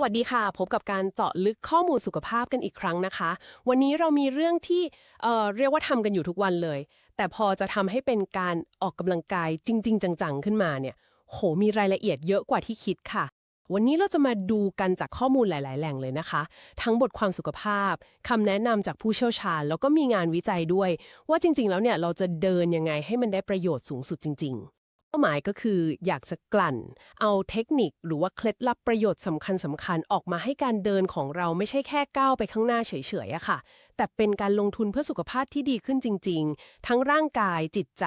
สวัสดีค่ะ พบกับการเจาะลึกข้อมูลสุขภาพกันอีกครั้งนะคะ วันนี้เรามีเรื่องที่เอ่อเรียกว่าทำกันอยู่ทุกวันเลย แต่พอจะทำให้เป็นการออกกำลังกายจริง ๆ จังๆ ขึ้นมาเนี่ย โหมีรายละเอียดเยอะกว่าที่คิดค่ะ วันนี้เราจะมาดูกันจากข้อมูลหลาย ๆ แหล่งเลยนะคะ ทั้งบทความสุขภาพคำแนะนำจากผู้เชี่ยวชาญ แล้วก็มีงานวิจัยด้วย ว่าจริง ๆ แล้วเนี่ยเราจะเดินยังไงให้มันได้ประโยชน์สูงสุดจริง ๆ เป้าหมายก็คืออยากจะกลั่น เอาเทคนิคหรือว่าเคล็ดลับประโยชน์สำคัญสำคัญๆออกมาให้การเดินของเราไม่ใช่แค่ก้าวไปข้างหน้าเฉยๆอะค่ะ แต่เป็นการลงทุนเพื่อสุขภาพที่ดีขึ้นจริง ๆ ทั้งร่างกายจิตใจ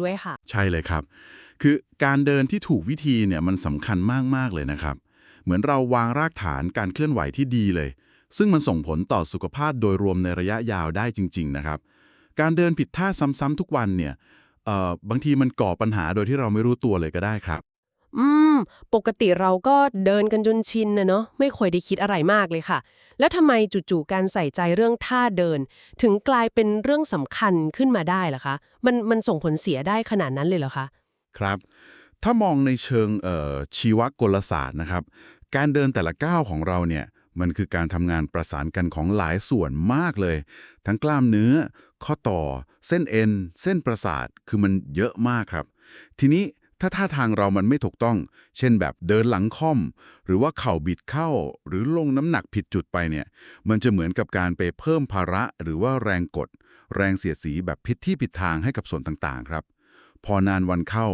ด้วยค่ะ ใช่เลยครับ คือการเดินที่ถูกวิธีเนี่ยมันสำคัญมากๆเลยนะครับ เหมือนเราวางรากฐานการเคลื่อนไหวที่ดีเลย ซึ่งมันส่งผลต่อสุขภาพโดยรวมในระยะยาวได้จริง ๆ นะครับ การเดินผิดท่าซ้ำๆทุกวันเนี่ย เอ่อบางทีมันก่อปัญหาโดยที่เราไม่รู้ตัวเลยก็ได้ครับ อืม ปกติเราก็เดินกันจนชินนะเนาะไม่ค่อยได้คิดอะไรมากเลยค่ะ แล้วทำไมจู่ๆการใส่ใจเรื่องท่าเดิน ถึงกลายเป็นเรื่องสำคัญขึ้นมาได้ล่ะคะ มันมันส่งผลเสียได้ขนาดนั้นเลยเหรอคะครับ ถ้ามองในเชิงเอ่อชีวกลศาสตร์นะครับ การเดินแต่ละก้าวของเราเนี่ยมันคือการทำงานประสานกันของหลายส่วนมากเลย ทั้งกล้ามเนื้อ ข้อต่อ เส้นเอ็น เส้นประสาท คือมันเยอะมากครับ ทีนี้ถ้าท่าทางเรามันไม่ถูกต้อง เช่นแบบเดินหลังค่อม หรือว่าเข่าบิดเข้า หรือลงน้ำหนักผิดจุดไปเนี่ย มันจะเหมือนกับการไปเพิ่มภาระ หรือว่าแรงกด แรงเสียดสีแบบผิดที่ผิดทางให้กับส่วนต่างๆ ครับ พอนานวันเข้า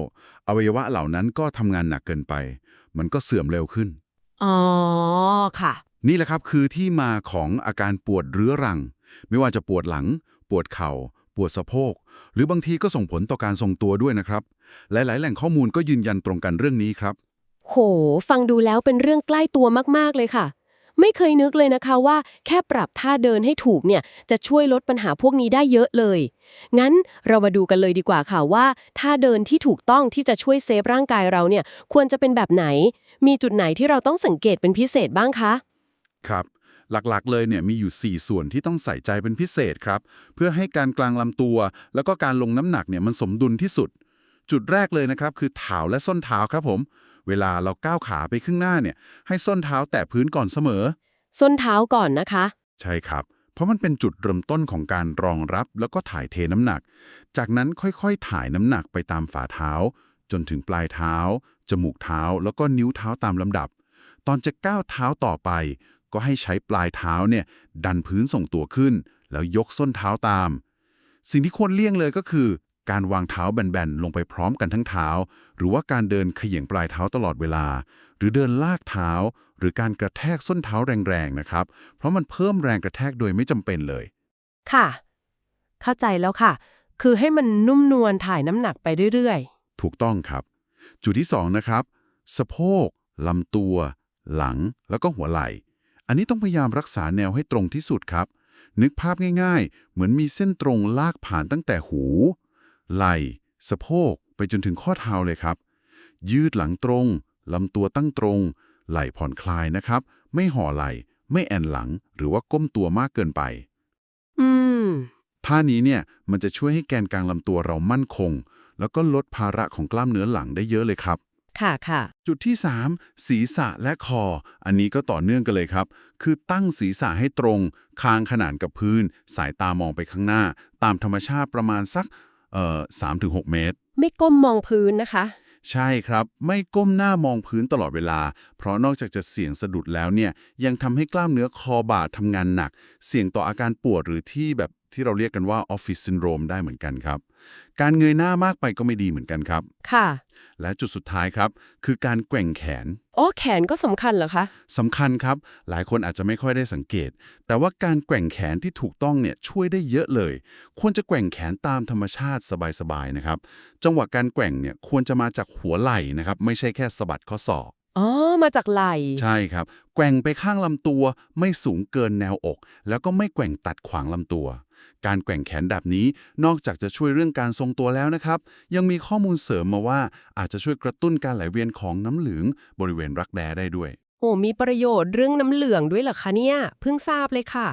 อวัยวะเหล่านั้นก็ทำงานหนักเกินไป มันก็เสื่อมเร็วขึ้น อ๋อ ค่ะ นี่แหละครับคือที่มาของอาการปวดเรื้อรัง ไม่ว่าจะปวดหลัง ปวดเข่า ปวดสะโพก หรือบางทีก็ส่งผลต่อการทรงตัวด้วยนะครับ หลายๆ แหล่งข้อมูลก็ยืนยันตรงกันเรื่องนี้ครับ โห ฟังดูแล้วเป็นเรื่องใกล้ตัวมาก ๆ เลยค่ะ ไม่เคยนึกเลยนะคะว่าแค่ปรับท่าเดินให้ถูกเนี่ย จะช่วยลดปัญหาพวกนี้ได้เยอะเลย งั้นเรามาดูกันเลยดีกว่าค่ะว่าท่าเดินที่ถูกต้องที่จะช่วยเซฟร่างกายเราเนี่ยควรจะเป็นแบบไหน มีจุดไหนที่เราต้องสังเกตเป็นพิเศษบ้างคะ ครับ หลักๆ เลยเนี่ยมีอยู่ 4 ส่วนที่ต้องใส่ใจเป็นพิเศษครับ เพื่อให้การกลางลำตัว แล้วก็การลงน้ำหนักเนี่ยมันสมดุลที่สุด จุดแรกเลยนะครับคือเท้าและส้นเท้าครับผม เวลาเราก้าวขาไปข้างหน้าเนี่ยให้ส้นเท้าแตะพื้นก่อนเสมอ ส้นเท้าก่อนนะคะ ใช่ครับ เพราะมันเป็นจุดเริ่มต้นของการรองรับแล้วก็ถ่ายเทน้ำหนัก จากนั้นค่อยๆ ถ่ายน้ำหนักไปตามฝ่าเท้า จนถึงปลายเท้า จมูกเท้า แล้วก็นิ้วเท้าตามลำดับ ตอนจะก้าวเท้าต่อไป ก็ให้ใช้ปลายเท้าเนี่ยดันพื้นส่งตัวขึ้น แล้วยกส้นเท้าตาม สิ่งที่ควรเลี่ยงเลยก็คือ การวางเท้าแบนๆ ลงไปพร้อมกันทั้งเท้า หรือว่าการเดินเขย่งปลายเท้าตลอดเวลา หรือเดินลากเท้า หรือการกระแทกส้นเท้าแรงๆนะครับ เพราะมันเพิ่มแรงกระแทกโดยไม่จำเป็นเลย ค่ะ เข้าใจแล้วค่ะ คือให้มันนุ่มนวลถ่ายน้ำหนักไปเรื่อยถูกต้องครับ จุดที่2นะครับสะโพกลำตัว หลังแล้วก็หัวไหล่ อันนี้ต้องพยายามรักษาแนวให้ตรงที่สุดครับ นึกภาพง่าย ๆ เหมือนมีเส้นตรงลากผ่านตั้งแต่หู ไหล่ สะโพก ไปจนถึงข้อเท้าเลยครับ ยืดหลังตรงลำตัวตั้งตรง ไหล่ผ่อนคลายนะครับ ไม่ห่อไหล่ ไม่แอนหลัง หรือว่าก้มตัวมากเกินไปๆอืมท่านี้เนี่ยมันจะช่วยให้แกนกลางลำตัวเรามั่นคง แล้วก็ลดภาระของกล้ามเนื้อหลังได้เยอะเลยครับ ค่ะค่ะ จุดที่ 3 ศีรษะและคอ อันนี้ก็ต่อเนื่องกันเลยครับ คือตั้งศีรษะให้ตรง คางขนานกับพื้น สายตามองไปข้างหน้า ตามธรรมชาติประมาณสักเอ่อ3-6เมตร ไม่ก้มมองพื้นนะคะ ใช่ครับ ไม่ก้มหน้ามองพื้นตลอดเวลา เพราะนอกจากจะเสี่ยงสะดุดแล้วเนี่ย ยังทำให้กล้ามเนื้อคอบ่าทำงานหนัก เสี่ยงต่ออาการปวดหรือที่แบบที่เราเรียกกันว่าออฟฟิศซินโดรมได้เหมือนกันครับ การเงยหน้ามากไปก็ไม่ดีเหมือนกันครับ ค่ะ และจุดสุดท้ายครับ คือการแกว่งแขน โอ้แขนก็สำคัญเหรอคะสำคัญครับ หลายคนอาจจะไม่ค่อยได้สังเกต แต่ว่าการแกว่งแขนที่ถูกต้องเนี่ยช่วยได้เยอะเลย ควรจะแกว่งแขนตามธรรมชาติสบายๆนะครับ จังหวะการแกว่งเนี่ยควรจะมาจากหัวไหล่นะครับ ไม่ใช่แค่สะบัดข้อศอก อ๋อ มาจากไหล่ ใช่ครับ แกว่งไปข้างลำตัว ไม่สูงเกินแนวอก แล้วก็ไม่แกว่งตัดขวางลำตัว การแกว่งแขนแบบนี้นอกจากจะช่วยเรื่องการทรงตัวแล้วนะครับ ยังมีข้อมูลเสริมมาว่าอาจจะช่วยกระตุ้นการไหลเวียนของน้ำเหลืองบริเวณรักแร้ได้ด้วย โอ้มีประโยชน์เรื่องน้ำเหลืองด้วยเหรอคะเนี่ย เพิ่งทราบเลยค่ะ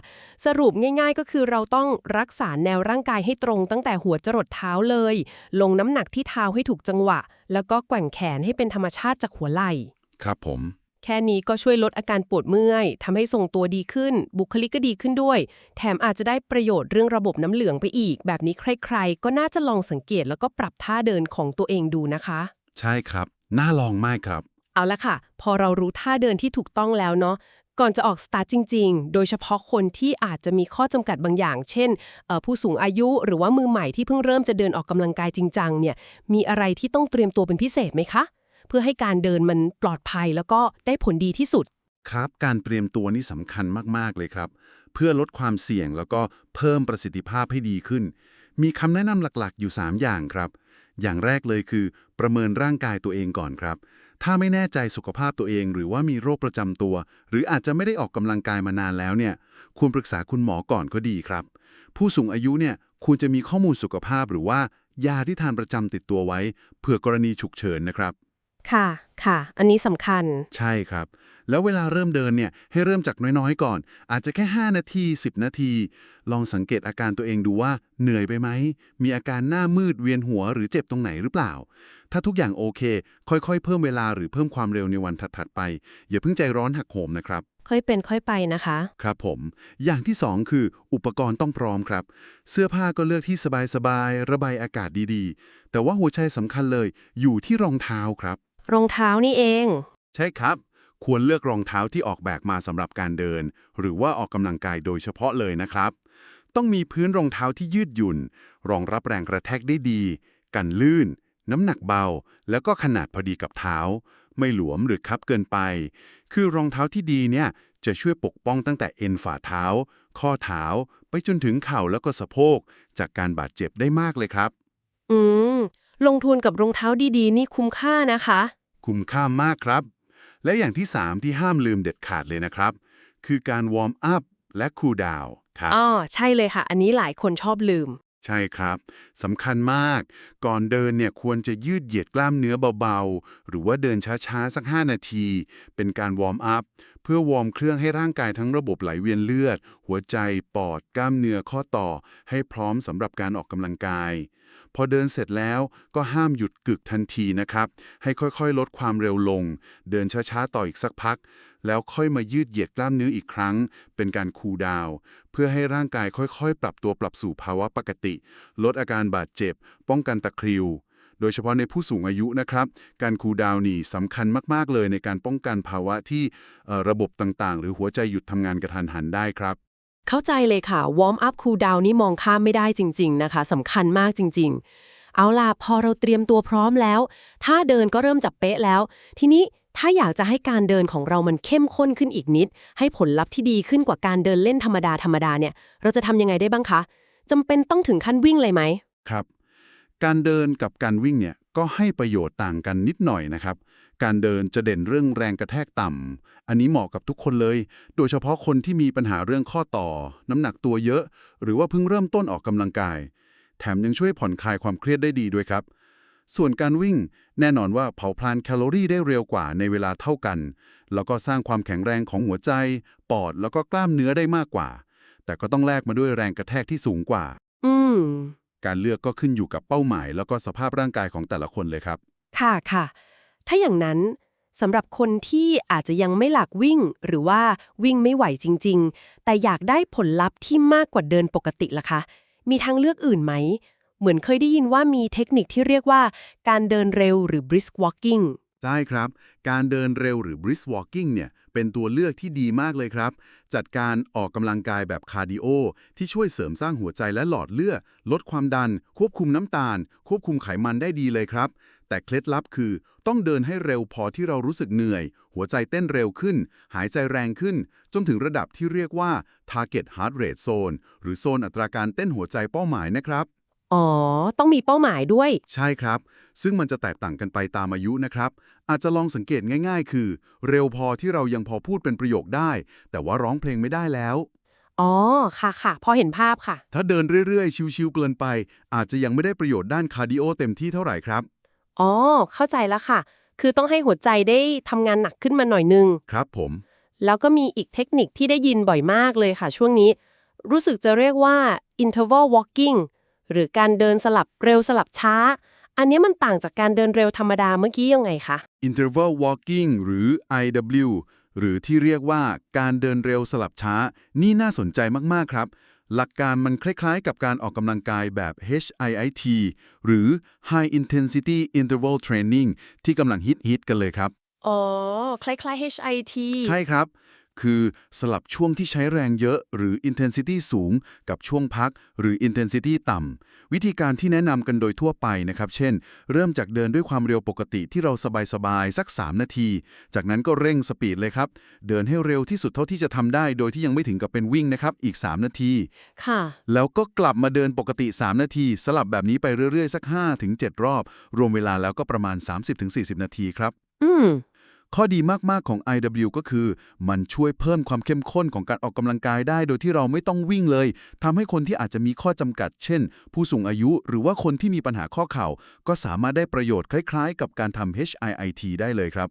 สรุปง่ายๆ ก็คือเราต้องรักษาแนวร่างกายให้ตรงตั้งแต่หัวจรดเท้าเลย ลงน้ำหนักที่เท้าให้ถูกจังหวะ แล้วก็แกว่งแขนให้เป็นธรรมชาติจากหัวไหล่ ครับผม แค่นี้ก็ช่วยลดอาการปวดเมื่อยทำให้ทรงตัวดีขึ้น บุคลิกก็ดีขึ้นด้วย แถมอาจจะได้ประโยชน์เรื่องระบบน้ำเหลืองไปอีก แบบนี้ใครๆ ก็น่าจะลองสังเกตแล้วก็ปรับท่าเดินของตัวเองดูนะคะ ใช่ครับ น่าลองมากครับ เอาละค่ะ พอเรารู้ท่าเดินที่ถูกต้องแล้วเนาะก่อนจะออกสตาร์ทจริง ๆ โดยเฉพาะคนที่อาจจะมีข้อจำกัดบางอย่าง เช่นเอ่อผู้สูงอายุหรือว่ามือใหม่ที่เพิ่งเริ่มจะเดินออกกำลังกายจริงจังเนี่ย มีอะไรที่ต้องเตรียมตัวเป็นพิเศษไหมคะ เพื่อให้การเดินมันปลอดภัยแล้วก็ได้ผลดีที่สุด ครับ การเตรียมตัวนี่สำคัญมาก ๆ เลยครับ เพื่อลดความเสี่ยงแล้วก็เพิ่มประสิทธิภาพให้ดีขึ้น มีคำแนะนำหลักๆ อยู่ 3 อย่างครับ อย่างแรกเลยคือ ประเมินร่างกายตัวเองก่อนครับ ถ้าไม่แน่ใจสุขภาพตัวเอง หรือว่ามีโรคประจำตัว หรืออาจจะไม่ได้ออกกำลังกายมานานแล้วเนี่ยควรปรึกษาคุณหมอก่อนก็ดีครับ ผู้สูงอายุเนี่ยควรจะมีข้อมูลสุขภาพหรือว่ายาที่ทานประจำติดตัวไว้ เผื่อกรณีฉุกเฉินนะครับ ค่ะ ค่ะ อันนี้สำคัญ ใช่ครับ แล้วเวลาเริ่มเดินเนี่ยให้เริ่มจากน้อยๆก่อน อาจจะแค่ 5 นาที 10 นาที ลองสังเกตอาการตัวเองดูว่าเหนื่อยไปไหม มีอาการหน้ามืดเวียนหัวหรือเจ็บตรงไหนหรือเปล่า ถ้าทุกอย่างโอเค ค่อยๆ เพิ่มเวลาหรือเพิ่มความเร็วในวันถัดๆไป อย่าเพิ่งใจร้อนหักโหมนะครับ ค่อยเป็นค่อยไปนะคะ ครับผม อย่างที่ 2 คืออุปกรณ์ต้องพร้อมครับ เสื้อผ้าก็เลือกที่สบายๆระบายอากาศดีๆ แต่ว่าหัวใจสำคัญเลยอยู่ที่รองเท้าครับ รองเท้านี่เอง ใช่ครับ ควรเลือกรองเท้าที่ออกแบบมาสำหรับการเดิน หรือว่าออกกำลังกายโดยเฉพาะเลยนะครับ ต้องมีพื้นรองเท้าที่ยืดหยุ่น รองรับแรงกระแทกได้ดี กันลื่น น้ำหนักเบา แล้วก็ขนาดพอดีกับเท้า ไม่หลวมหรือคับเกินไป คือรองเท้าที่ดีเนี่ยจะช่วยปกป้องตั้งแต่เอ็นฝ่าเท้า ข้อเท้า ไปจนถึงเข่าแล้วก็สะโพก จากการบาดเจ็บได้มากเลยครับ อืม ลงทุนกับรองเท้าดีๆ นี่คุ้มค่านะคะ คุ้มค่ามากครับ และอย่างที่ 3 ที่ห้ามลืมเด็ดขาดเลยนะครับ คือการวอร์มอัพและคูลดาวน์ครับ อ๋อใช่เลยค่ะ อันนี้หลายคนชอบลืม ใช่ครับสำคัญมาก ก่อนเดินเนี่ยควรจะยืดเหยียดกล้ามเนื้อเบาๆ หรือว่าเดินช้าๆ สัก 5 นาที เป็นการวอร์มอัพ เพื่อวอร์มเครื่องให้ร่างกายทั้งระบบไหลเวียนเลือด หัวใจ ปอด กล้ามเนื้อข้อต่อ ให้พร้อมสำหรับการออกกำลังกาย พอเดินเสร็จแล้วก็ห้ามหยุดกึกทันทีนะครับ ให้ค่อยๆ ลดความเร็วลง เดินช้าๆ ต่ออีกสักพัก แล้วค่อยมายืดเหยียดกล้ามเนื้ออีกครั้ง เป็นการคูลดาวน์เพื่อให้ร่างกายค่อยๆ ปรับตัวปรับสู่ภาวะปกติ ลดอาการบาดเจ็บ ป้องกันตะคริว โดยเฉพาะในผู้สูงอายุนะครับ การคูลดาวน์นี่สำคัญมากๆเลยในการป้องกันภาวะที่ระบบต่างๆ หรือหัวใจหยุดทำงานกระทันหันได้ครับ เข้าใจเลยค่ะวอร์มอัพคูลดาวนี่มองข้ามไม่ได้จริง ๆ นะคะสำคัญมากจริง ๆ เอาล่ะพอเราเตรียมตัวพร้อมแล้ว ถ้าเดินก็เริ่มจับเป๊ะแล้ว ทีนี้ถ้าอยากจะให้การเดินของเรามันเข้มข้นขึ้นอีกนิด ให้ผลลัพธ์ที่ดีขึ้นกว่าการเดินเล่นธรรมดาธรรมดาเนี่ยเราจะทำยังไงได้บ้างคะจำเป็นต้องถึงขั้นวิ่งเลยไหมครับ การเดินกับการวิ่งเนี่ยก็ให้ประโยชน์ต่างกันนิดหน่อยนะครับ การเดินจะเด่นเรื่องแรงกระแทกต่ำ อันนี้เหมาะกับทุกคนเลย โดยเฉพาะคนที่มีปัญหาเรื่องข้อต่อ น้ำหนักตัวเยอะ หรือว่าเพิ่งเริ่มต้นออกกำลังกาย แถมยังช่วยผ่อนคลายความเครียดได้ดีด้วยครับ ส่วนการวิ่ง แน่นอนว่าเผาผลาญแคลอรี่ได้เร็วกว่าในเวลาเท่ากัน แล้วก็สร้างความแข็งแรงของหัวใจ ปอด แล้วก็กล้ามเนื้อได้มากกว่า แต่ก็ต้องแลกมาด้วยแรงกระแทกที่สูงกว่า อืมการเลือกก็ขึ้นอยู่กับเป้าหมาย แล้วก็สภาพร่างกายของแต่ละคนเลยครับ ค่ะค่ะ ถ้าอย่างนั้นสำหรับคนที่อาจจะยังไม่หลักวิ่ง หรือว่าวิ่งไม่ไหวจริง ๆ แต่อยากได้ผลลัพธ์ที่มากกว่าเดินปกติล่ะคะ มีทางเลือกอื่นไหม เหมือนเคยได้ยินว่ามีเทคนิคที่เรียกว่า การเดินเร็วหรือ brisk walking ใช่ครับ การเดินเร็วหรือ brisk walking เนี่ย เป็นตัวเลือกที่ดีมากเลยครับ จัดการออกกำลังกายแบบคาร์ดิโอที่ช่วยเสริมสร้างหัวใจและหลอดเลือด ลดความดัน ควบคุมน้ำตาล ควบคุมไขมันได้ดีเลยครับ แต่เคล็ดลับคือ ต้องเดินให้เร็วพอที่เรารู้สึกเหนื่อย หัวใจเต้นเร็วขึ้น หายใจแรงขึ้น จนถึงระดับที่เรียกว่า target heart rate zone หรือโซนอัตราการเต้นหัวใจเป้าหมายนะครับ อ๋อ ต้องมีเป้าหมายด้วย ใช่ครับ ซึ่งมันจะแตกต่างกันไปตามอายุนะครับ อาจจะลองสังเกตง่าย ๆ คือ เร็วพอที่เรายังพอพูดเป็นประโยคได้ แต่ว่าร้องเพลงไม่ได้แล้ว อ๋อ ค่ะค่ะ พอเห็นภาพค่ะ ถ้าเดินเรื่อยๆ ชิวๆเกินไป อาจจะยังไม่ได้ประโยชน์ด้านคาร์ดิโอเต็มที่เท่าไหร่ครับ อ๋อ เข้าใจแล้วค่ะ คือต้องให้หัวใจได้ทำงานหนักขึ้นมาหน่อยนึง ครับผม แล้วก็มีอีกเทคนิคที่ได้ยินบ่อยมากเลยค่ะ ช่วงนี้ รู้สึกจะเรียกว่า interval walking หรือการเดินสลับเร็วสลับช้า อันเนี้ยมันต่างจากการเดินเร็วธรรมดาเมื่อกี้ยังไงคะ Interval Walking หรือ IW หรือที่เรียกว่าการเดินเร็วสลับช้า นี่น่าสนใจมากๆครับ หลักการมันคล้ายๆ กับการออกกำลังกายแบบ HIIT หรือ High Intensity Interval Training ที่กำลังฮิตๆกันเลยครับ อ๋อ คล้ายๆ HIT ใช่ครับ คือสลับช่วงที่ใช้แรงเยอะหรือ intensity สูง กับช่วงพักหรือ intensity ต่ำ วิธีการที่แนะนำกันโดยทั่วไปนะครับ เช่น เริ่มจากเดินด้วยความเร็วปกติที่เราสบายๆ สัก 3 นาที จากนั้นก็เร่งสปีดเลยครับ เดินให้เร็วที่สุดเท่าที่จะทำได้ โดยที่ยังไม่ถึงกับเป็นวิ่งนะครับอีก 3 นาที ค่ะ แล้วก็กลับมาเดินปกติ 3 นาที สลับแบบนี้ไปเรื่อยๆ สัก 5-7 รอบ รวมเวลาแล้วก็ประมาณ 30-40 นาทีครับ อืม ข้อดีมาก ๆ ของ IW ก็คือ มันช่วยเพิ่มความเข้มข้นของการออกกำลังกายได้ โดยที่เราไม่ต้องวิ่งเลยทำให้คนที่อาจจะมีข้อจำกัด เช่น ผู้สูงอายุหรือว่าคนที่มีปัญหาข้อเข่า ก็สามารถได้ประโยชน์คล้าย ๆ กับการทำ HIIT ได้เลยครับ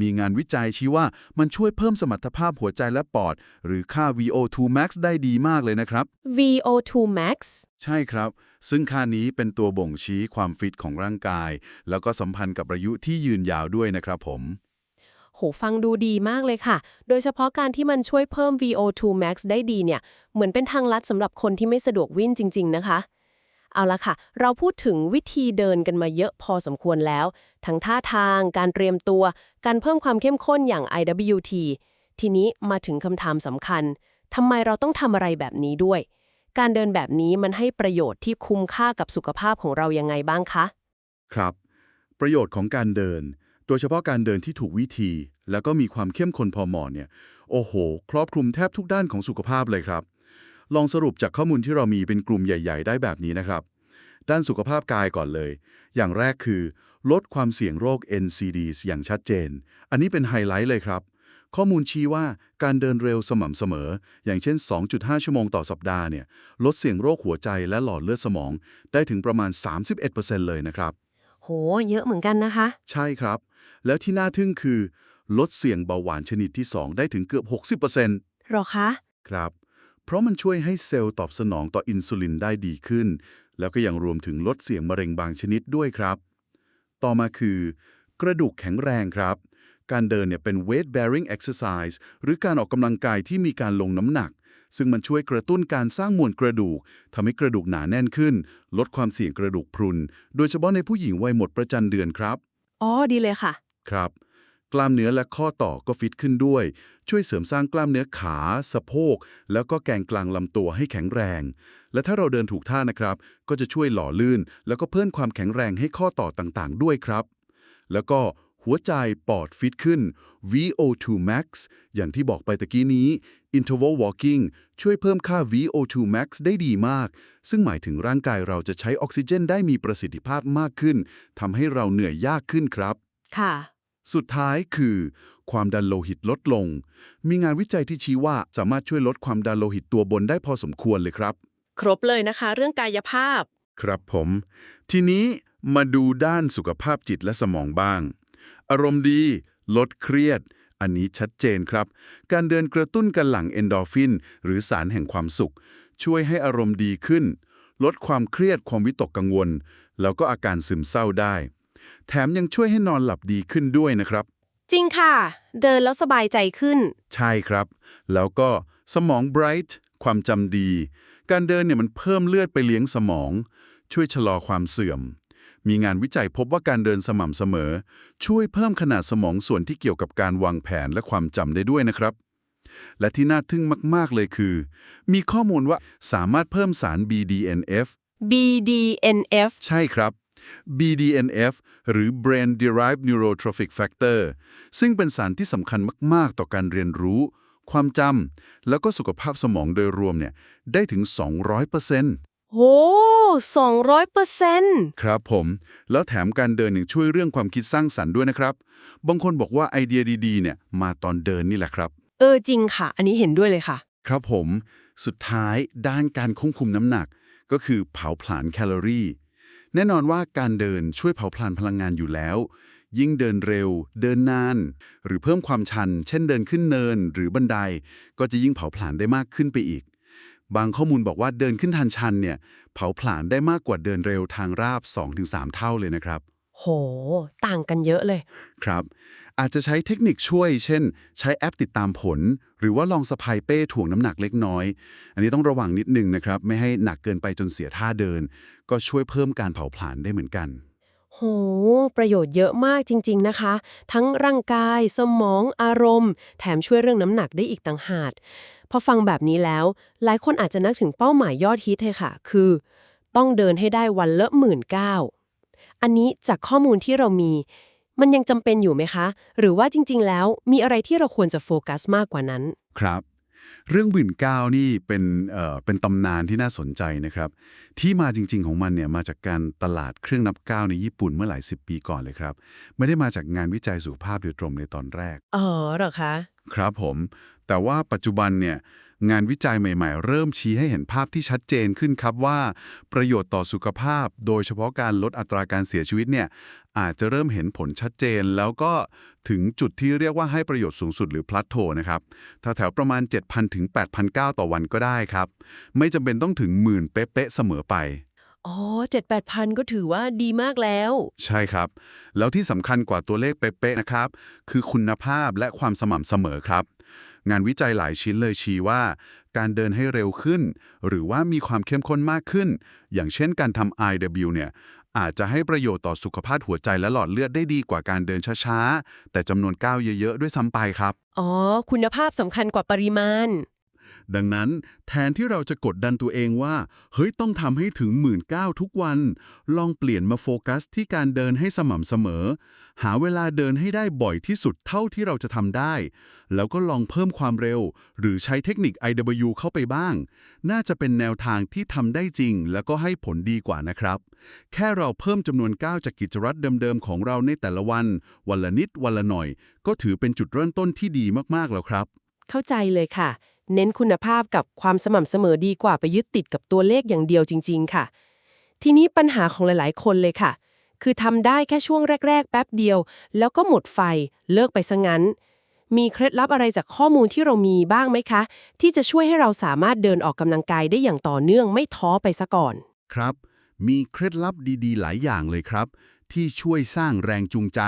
มีงานวิจัยชี้ว่ามันช่วยเพิ่มสมรรถภาพหัวใจและปอด หรือค่า VO2 max ได้ดีมากเลยนะครับ VO2 max ใช่ครับ ซึ่งค่านี้เป็นตัวบ่งชี้ความฟิตของร่างกาย แล้วก็สัมพันธ์กับอายุที่ยืนยาวด้วยนะครับผม โหฟังดูดีมากเลยค่ะ โดยเฉพาะการที่มันช่วยเพิ่ม VO2 max ได้ดีเนี่ย เหมือนเป็นทางลัดสำหรับคนที่ไม่สะดวกวิ่งจริง ๆ นะคะ เอาละค่ะ เราพูดถึงวิธีเดินกันมาเยอะพอสมควรแล้ว ทั้งท่าทาง การเตรียมตัว การเพิ่มความเข้มข้นอย่าง IWT ทีนี้มาถึงคำถามสำคัญทำไมเราต้องทำอะไรแบบนี้ด้วย การเดินแบบนี้มันให้ประโยชน์ที่คุ้มค่ากับสุขภาพของเรายังไงบ้างคะ ครับ ประโยชน์ของการเดิน โดยเฉพาะการเดินที่ถูกวิธี แล้วก็มีความเข้มข้นพอเหมาะเนี่ย โอ้โห ครอบคลุมแทบทุกด้านของสุขภาพเลยครับ ลองสรุปจากข้อมูลที่เรามีเป็นกลุ่มใหญ่ ๆ ได้แบบนี้นะครับ ด้านสุขภาพกายก่อนเลย อย่างแรกคือ ลดความเสี่ยงโรค NCDs อย่างชัดเจน อันนี้เป็นไฮไลท์เลยครับ ข้อมูลชี้ว่าการเดินเร็วสม่ำเสมอ อย่างเช่น 2.5 ชั่วโมงต่อสัปดาห์เนี่ย ลดเสี่ยงโรคหัวใจและหลอดเลือดสมอง ได้ถึงประมาณ 31%เลยนะครับ โห เยอะเหมือนกันนะคะ ใช่ครับ แล้วที่น่าทึ่งคือ ลดเสี่ยงเบาหวานชนิดที่ 2 ได้ถึงเกือบ 60%หรอคะ ครับ เพราะมันช่วยให้เซลล์ตอบสนองต่ออินซูลินได้ดีขึ้น แล้วก็ยังรวมถึงลดเสี่ยงมะเร็งบางชนิดด้วยครับ ต่อมาคือ กระดูกแข็งแรงครับ การเดินเนี่ยเป็น weight bearing exercise หรือการออกกำลังกายที่มีการลงน้ำหนักซึ่งมันช่วยกระตุ้นการสร้างมวลกระดูกทำให้กระดูกหนาแน่นขึ้น ลดความเสี่ยงกระดูกพรุน โดยเฉพาะในผู้หญิงวัยหมดประจำเดือนครับ อ๋อ ดีเลยค่ะ ครับ กล้ามเนื้อและข้อต่อก็ฟิตขึ้นด้วย ช่วยเสริมสร้างกล้ามเนื้อขา สะโพก แล้วก็แกนกลางลำตัวให้แข็งแรง และถ้าเราเดินถูกท่านะครับ ก็จะช่วยหล่อลื่น แล้วก็เพิ่มความแข็งแรงให้ข้อต่อต่างๆ ด้วยครับ แล้วก็หัวใจปอดฟิตขึ้น VO2 max อย่างที่บอกไปตะกี้นี้ interval walking ช่วยเพิ่มค่า VO2 max ได้ดีมาก ซึ่งหมายถึงร่างกายเราจะใช้ออกซิเจนได้มีประสิทธิภาพมากขึ้นทำให้เราเหนื่อยยากขึ้นครับ ค่ะ สุดท้ายคือ ความดันโลหิตลดลง มีงานวิจัยที่ชี้ว่าสามารถช่วยลดความดันโลหิตตัวบนได้พอสมควรเลยครับ ครบเลยนะคะ เรื่องกายภาพ ครับผม ทีนี้มาดูด้านสุขภาพจิตและสมองบ้าง อารมณ์ดี ลดเครียด อันนี้ชัดเจนครับ การเดินกระตุ้นกันหลังเอนโดรฟิน หรือสารแห่งความสุข ช่วยให้อารมณ์ดีขึ้น ลดความเครียดความวิตกกังวล แล้วก็อาการซึมเศร้าได้ แถมยังช่วยให้นอนหลับดีขึ้นด้วยนะครับ จริงค่ะ เดินแล้วสบายใจขึ้น ใช่ครับ แล้วก็สมอง bright ความจำดี การเดินเนี่ยมันเพิ่มเลือดไปเลี้ยงสมอง ช่วยชะลอความเสื่อม มีงานวิจัยพบว่าการเดินสม่ำเสมอ ช่วยเพิ่มขนาดสมองส่วนที่เกี่ยวกับการวางแผนและความจำได้ด้วยนะครับ และที่น่าทึ่งมาก ๆ เลยคือ มีข้อมูลว่าสามารถเพิ่มสาร BDNF BDNF ใช่ครับ BDNF หรือ Brain Derived Neurotrophic Factor ซึ่งเป็นสารที่สำคัญมาก ๆ ต่อการเรียนรู้ ความจำแล้วก็สุขภาพสมองโดยรวมเนี่ยได้ถึง 200%โห200เปอร์เซ็นต์ครับผม แล้วแถมการเดินยังช่วยเรื่องความคิดสร้างสรรค์ด้วยนะครับ บางคนบอกว่าไอเดียดีๆ เนี่ย มาตอนเดินนี่แหละครับ เออจริงค่ะ อันนี้เห็นด้วยเลยค่ะ ครับผม สุดท้ายด้านการควบคุมน้ำหนัก ก็คือเผาผลาญแคลอรี่ แน่นอนว่าการเดินช่วยเผาผลาญพลังงานอยู่แล้ว ยิ่งเดินเร็ว เดินนาน หรือเพิ่มความชัน เช่นเดินขึ้นเนินหรือบันได ก็จะยิ่งเผาผลาญได้มากขึ้นไปอีก บางข้อมูลบอกว่าเดินขึ้นทางชันเนี่ยเผาผลาญได้มากกว่าเดินเร็วทางราบ 2-3 เท่าเลยนะครับ โห ต่างกันเยอะเลย ครับ อาจจะใช้เทคนิคช่วย เช่น ใช้แอปติดตามผล หรือว่าลองสะพายเป้ถ่วงน้ำหนักเล็กน้อย อันนี้ต้องระวังนิดนึงนะครับ ไม่ให้หนักเกินไปจนเสียท่าเดิน ก็ช่วยเพิ่มการเผาผลาญได้เหมือนกัน โห ประโยชน์เยอะมากจริง ๆ นะคะ ทั้งร่างกาย สมอง อารมณ์ แถมช่วยเรื่องน้ำหนักได้อีกต่างหากพอฟังแบบนี้แล้ว หลายคนอาจจะนึกถึงเป้าหมายยอดฮิตเลยค่ะ คือ ต้องเดินให้ได้วันละหมื่นเก้า อันนี้จากข้อมูลที่เรามี มันยังจำเป็นอยู่ไหมคะ หรือว่าจริง ๆ แล้วมีอะไรที่เราควรจะโฟกัสมากกว่านั้น ครับ เรื่องบิ่นก้าวนี่เป็นเอ่อเป็นตำนานที่น่าสนใจนะครับ ที่มาจริง ๆ ของมันเนี่ยมาจากการตลาดเครื่องนับก้าวในญี่ปุ่นเมื่อหลายสิบปีก่อนเลยครับ ไม่ได้มาจากงานวิจัยสุขภาพโดยตรงในตอนแรก อ๋อเหรอคะ ครับผม แต่ว่าปัจจุบันเนี่ย งานวิจัยใหม่ๆ เริ่มชี้ให้เห็นภาพที่ชัดเจนขึ้นครับว่า ประโยชน์ต่อสุขภาพ โดยเฉพาะการลดอัตราการเสียชีวิตเนี่ยอาจจะเริ่มเห็นผลชัดเจน แล้วก็ถึงจุดที่เรียกว่าให้ประโยชน์สูงสุดหรือพลัทโทนะครับแถวๆประมาณ 7,000ถึง8,009ต่อวันก็ได้ครับ ไม่จำเป็นต้องถึงหมื่นเป๊ะๆเสมอไป อ๋อเจ็ดแปดพันก็ถือว่าดีมากแล้ว ใช่ครับ แล้วที่สำคัญกว่าตัวเลขเป๊ะๆนะครับ คือคุณภาพและความสม่ำเสมอครับ งานวิจัยหลายชิ้นเลยชี้ว่า การเดินให้เร็วขึ้น หรือว่ามีความเข้มข้นมากขึ้น อย่างเช่นการทำ IW เนี่ยอาจจะให้ประโยชน์ต่อสุขภาพหัวใจและหลอดเลือดได้ดีกว่าการเดินช้าๆ แต่จำนวนก้าวเยอะๆ ด้วยซ้ำไปครับ อ๋อ คุณภาพสำคัญกว่าปริมาณ ดังนั้นแทนที่เราจะกดดันตัวเองว่า เฮ้ยต้องทำให้ถึงหมื่นก้าทุกวัน ลองเปลี่ยนมาโฟกัสที่การเดินให้สม่ำเสมอ หาเวลาเดินให้ได้บ่อยที่สุดเท่าที่เราจะทำได้ แล้วก็ลองเพิ่มความเร็ว หรือใช้เทคนิค IW เข้าไปบ้าง น่าจะเป็นแนวทางที่ทำได้จริง แล้วก็ให้ผลดีกว่านะครับ แค่เราเพิ่มจำนวนก้าวจากกิจวัตรเดิมๆของเราในแต่ละวัน วันละนิดวันละหน่อย ก็ถือเป็นจุดเริ่มต้นที่ดีมากๆแล้วครับ เข้าใจเลยค่ะ เน้นคุณภาพกับความสม่ำเสมอดีกว่าไปยึดติดกับตัวเลขอย่างเดียวจริง ๆ ค่ะ ทีนี้ปัญหาของหลายๆ คนเลยค่ะ คือทำได้แค่ช่วงแรก ๆ แป๊บเดียว แล้วก็หมดไฟ เลิกไปซะงั้น มีเคล็ดลับอะไรจากข้อมูลที่เรามีบ้างไหมคะ ที่จะช่วยให้เราสามารถเดินออกกำลังกายได้อย่างต่อเนื่องไม่ท้อไปซะก่อน ครับ มีเคล็ดลับดีๆ หลายอย่างเลยครับ ที่ช่วยสร้างแรงจูงใจ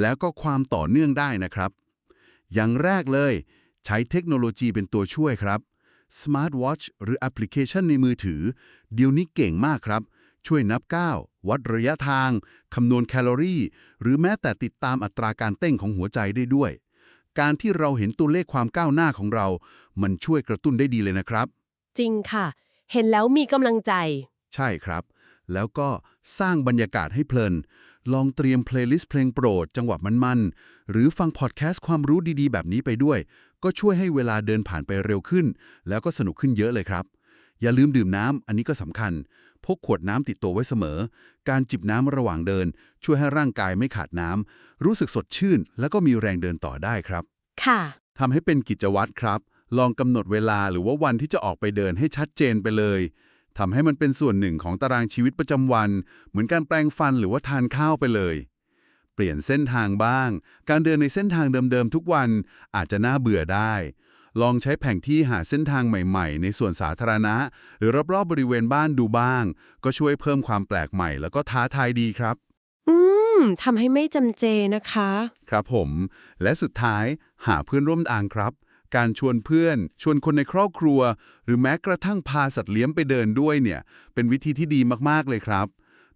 แล้วก็ความต่อเนื่องได้นะครับ อย่างแรกเลย ใช้เทคโนโลยีเป็นตัวช่วยครับ Smart Watch หรือแอปพลิเคชันในมือถือ เดี๋ยวนี้เก่งมากครับ ช่วยนับก้าววัดระยะทาง คำนวณแคลอรี่ หรือแม้แต่ติดตามอัตราการเต้นของหัวใจได้ด้วย การที่เราเห็นตัวเลขความก้าวหน้าของเรา มันช่วยกระตุ้นได้ดีเลยนะครับ จริงค่ะ เห็นแล้วมีกำลังใจ ใช่ครับ แล้วก็สร้างบรรยากาศให้เพลิน ลองเตรียมเพลย์ลิสต์เพลงโปรด จังหวะมันๆ หรือฟังพอดแคสต์ความรู้ดีๆ แบบนี้ไปด้วย ก็ช่วยให้เวลาเดินผ่านไปเร็วขึ้น แล้วก็สนุกขึ้นเยอะเลยครับ อย่าลืมดื่มน้ำอันนี้ก็สำคัญ พกขวดน้ำติดตัวไว้เสมอ การจิบน้ำระหว่างเดิน ช่วยให้ร่างกายไม่ขาดน้ำรู้สึกสดชื่น แล้วก็มีแรงเดินต่อได้ครับ ค่ะทำให้เป็นกิจวัตรครับ ลองกำหนดเวลาหรือว่าวันที่จะออกไปเดินให้ชัดเจนไปเลยทำให้มันเป็นส่วนหนึ่งของตารางชีวิตประจำวัน เหมือนการแปลงฟันหรือว่าทานข้าวไปเลย เปลี่ยนเส้นทางบ้าง การเดินในเส้นทางเดิมๆทุกวันอาจจะน่าเบื่อได้ ลองใช้แผนที่หาเส้นทางใหม่ๆ ในส่วนสาธารณะ หรือรอบๆบริเวณบ้านดูบ้าง ก็ช่วยเพิ่มความแปลกใหม่ แล้วก็ท้าทายดีครับ อืมทำให้ไม่จำเจนะคะ ครับผม และสุดท้ายหาเพื่อนร่วมทางครับการชวนเพื่อน ชวนคนในครอบครัว หรือแม้กระทั่งพาสัตว์เลี้ยงไปเดินด้วยเนี่ย เป็นวิธีที่ดีมาก ๆ เลยครับ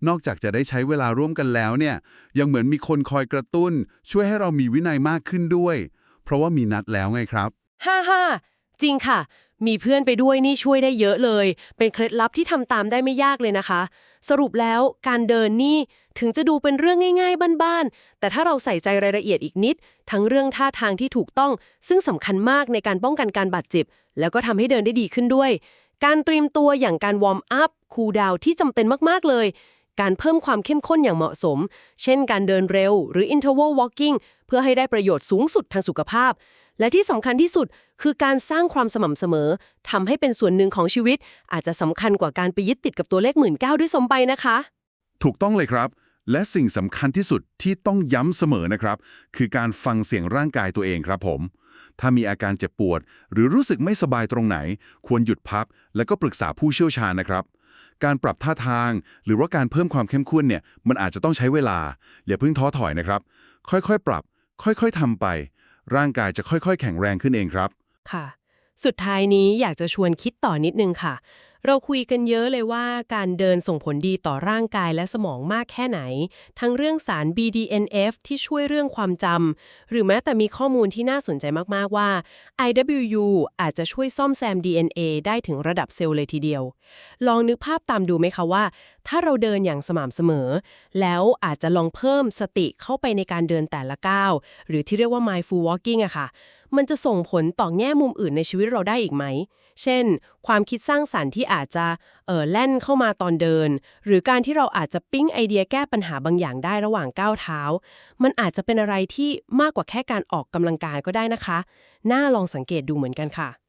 นอกจากจะได้ใช้เวลาร่วมกันแล้วเนี่ย ยังเหมือนมีคนคอยกระตุ้น ช่วยให้เรามีวินัยมากขึ้นด้วย เพราะว่ามีนัดแล้วไงครับฮ่าฮ่าจริงค่ะ มีเพื่อนไปด้วยนี่ช่วยได้เยอะเลย เป็นเคล็ดลับที่ทำตามได้ไม่ยากเลยนะคะ สรุปแล้วการเดินนี่ถึงจะดูเป็นเรื่องง่าย ๆ บ้านๆ แต่ถ้าเราใส่ใจรายละเอียดอีกนิด ทั้งเรื่องท่าทางที่ถูกต้อง ซึ่งสำคัญมากในการป้องกันการบาดเจ็บ แล้วก็ทำให้เดินได้ดีขึ้นด้วย การเตรียมตัวอย่างการวอร์มอัพคูลดาวน์ที่จำเป็นมากๆเลย การเพิ่มความเข้มข้นอย่างเหมาะสม เช่นการเดินเร็ว หรือ interval walking เพื่อให้ได้ประโยชน์สูงสุดทางสุขภาพ และที่สำคัญที่สุดคือการสร้างความสม่ำเสมอทำให้เป็นส่วนหนึ่งของชีวิต อาจจะสำคัญกว่าการไปยึดติดกับตัวเลขหมื่นเก้าด้วยซ้ำไปนะคะ ถูกต้องเลยครับ และสิ่งสำคัญที่สุดที่ต้องย้ำเสมอนะครับ คือการฟังเสียงร่างกายตัวเองครับผมถ้ามีอาการเจ็บปวด หรือรู้สึกไม่สบายตรงไหน ควรหยุดพัก แล้วก็ปรึกษาผู้เชี่ยวชาญนะครับ การปรับท่าทาง หรือว่าการเพิ่มความเข้มข้นเนี่ยมันอาจจะต้องใช้เวลา อย่าเพิ่งท้อถอยนะครับ ค่อยๆ ปรับ ค่อยๆทำไป ร่างกายจะค่อยๆ แข็งแรงขึ้นเองครับ ค่ะ สุดท้ายนี้อยากจะชวนคิดต่อนิดนึงค่ะ เราคุยกันเยอะเลยว่าการเดินส่งผลดีต่อร่างกายและสมองมากแค่ไหน ทั้งเรื่องสาร BDNF ที่ช่วยเรื่องความจำ หรือแม้แต่มีข้อมูลที่น่าสนใจมาก ๆ ว่า IWU อาจจะช่วยซ่อมแซม DNA ได้ถึงระดับเซลล์เลยทีเดียว ลองนึกภาพตามดูไหมคะว่าถ้าเราเดินอย่างสม่ำเสมอ แล้วอาจจะลองเพิ่มสติเข้าไปในการเดินแต่ละก้าว หรือที่เรียกว่า mindful walking อะค่ะ มันจะส่งผลต่อแง่มุมอื่นในชีวิตเราได้อีกไหม เช่น ความคิดสร้างสรรค์ที่อาจจะเออแล่นเข้ามาตอนเดิน หรือการที่เราอาจจะปิ๊งไอเดียแก้ปัญหาบางอย่างได้ระหว่างก้าวเท้า มันอาจจะเป็นอะไรที่มากกว่าแค่การออกกำลังกายก็ได้นะคะ น่าลองสังเกตดูเหมือนกันค่ะ